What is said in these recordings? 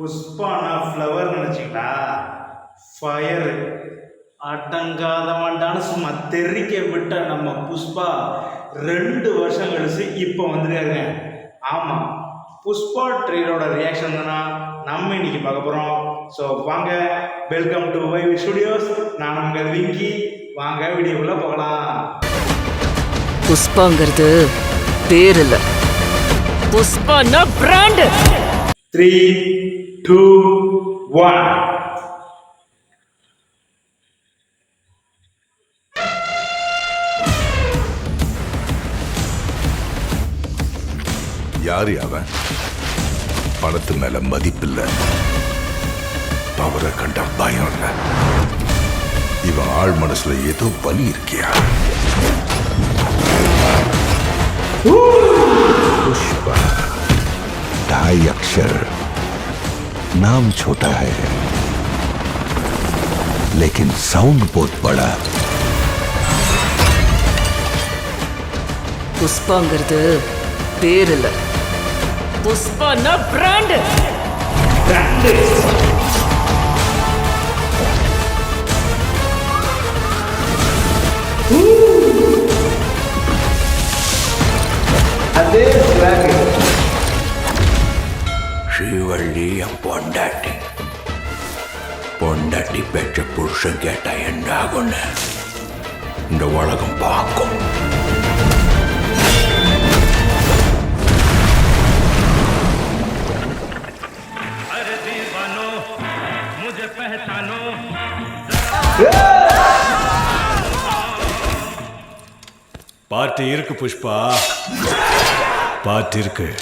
புஷ்பானா flower நினச்சிங்களா fire அடங்காத மாட்டான்னு சும்மா தெறிக்க விட்ட நம்ம புஷ்பா ரெண்டு வருஷம் கழிச்சு இப்போ வந்துருக்காருங்க ஆமாம் புஷ்பா ட்ரெயிலோட ரியாக்ஷன் தானா? நம்ம இன்னைக்கு பார்க்க போகிறோம் ஸோ வாங்க வெல்கம் டு வைவி ஸ்டுடியோஸ் நான் உங்கள் விங்கி வாங்க வீடியோக்குள்ளே போகலாம். புஷ்பாங்கிறது பேர் இல்லை. புஷ்பான்னா பிராண்டு த்ரீ டூ ஒன் யாரு அவன் பணத்து மேல மதிப்பில்ல பவரை கண்ட பயம் இல்ல. இவன் ஆள் மனசுல ஏதோ பலி இருக்கியா? Woo! नाम छोटा है लेकिन साउंड बहुत बड़ा புஷ்பாங்கிறது பேர் இல்ல புஷ்பான்னா பிராண்ட் அதே flag. ஸ்ரீவள்ளி என் பொண்டாட்டி. பொண்டாட்டி பெற்ற புருஷன் கேட்டா என்னாகும்னு இந்த உலகம் பார்க்கும். பாட்டு இருக்கு புஷ்பா. பாட்டு இருக்கு.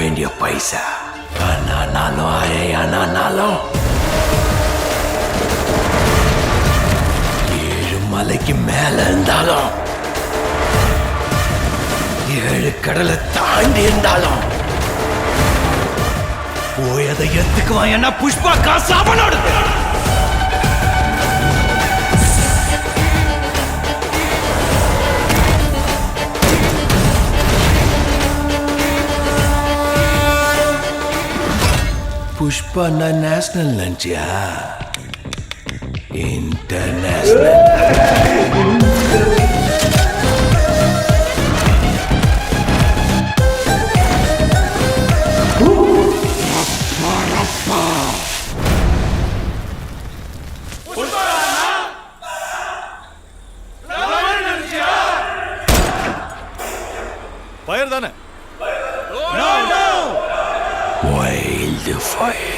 வேண்டிய பைசா. அண்ணானாலும் அரே ஏழு மலைக்கு மேல இருந்தாலும் ஏழு கடலை தாண்டி இருந்தாலும் போய் அதை எத்துக்குவான் என்ன புஷ்பா காசு அவனோடது. புஷ்பா நான் நேஷனல் லஞ்சியா இன்டர்நேஷனல் வைல்டு ஃபயர்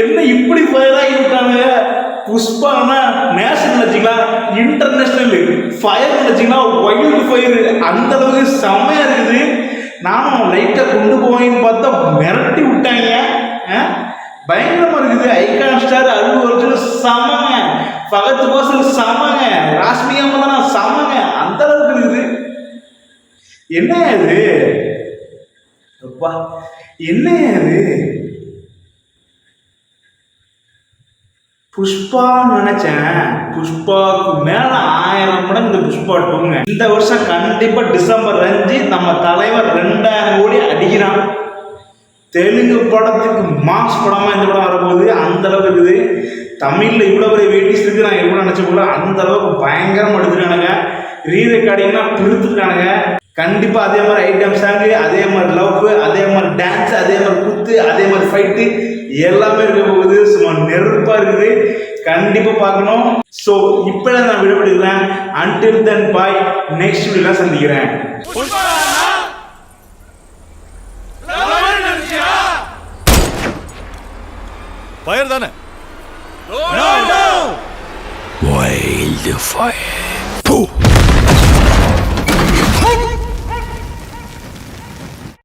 என்ன இப்படி ஃபயராக இருக்காங்க? புஷ்பானா நேஷனல் வச்சுக்கலாம் இன்டர்நேஷனல் ஃபயர் வச்சுக்கலாம் வைல்டு ஃபயர் அந்த அளவுக்கு செம்மையா இருக்குது. நானும் லைட்டை கொண்டு போவேன்னு பார்த்தா மிரட்டி விட்டாங்க. ஆ? பகத் கோசல் சமங்க. ராஷ்மிகா மந்தனா சமங்க. அந்த அளவுக்கு இருக்குது. என்ன அது அப்பா என்ன அது புஷ்பான்னு நினைச்சேன். புஷ்பாவுக்கு மேல ஆயிரம் மடங்கு இந்த புஷ்பா டூங்க இந்த வருஷம் கண்டிப்பா டிசம்பர் அஞ்சு நம்ம தலைவர் ரெண்டாயிரம் கோடி அடிக்கிறான். தெலுங்கு படத்துக்கு மாஸ் படமாக இந்த படம் வரப்போகுது அந்த அளவுக்கு இருக்குது. தமிழில் இவ்வளோ பெரிய வெயிட்டிஸ் இருக்குது நான் எவ்வளோ நினைச்ச அந்த அளவுக்கு பயங்கரமாக எடுத்துருக்கானுங்க ரீ ரெக்கார்டிங்னா பிரித்துருக்கானுங்க கண்டிப்பாக அதே மாதிரி ஐட்டம் சாங்கு அதே மாதிரி லவ் அதே மாதிரி டான்ஸ் அதே மாதிரி குத்து அதே மாதிரி ஃபைட்டு எல்லாமே இருக்க போகுது. சும்மா நெருப்பாக இருக்குது. கண்டிப்பாக பார்க்கணும். ஸோ இப்போ நான் விடப்படுகிறேன் அன்டில் தென் பாய் நெக்ஸ்ட் வீடியோல சந்திக்கிறேன். ஃபயர் தானே வைல்டு ஃபயர்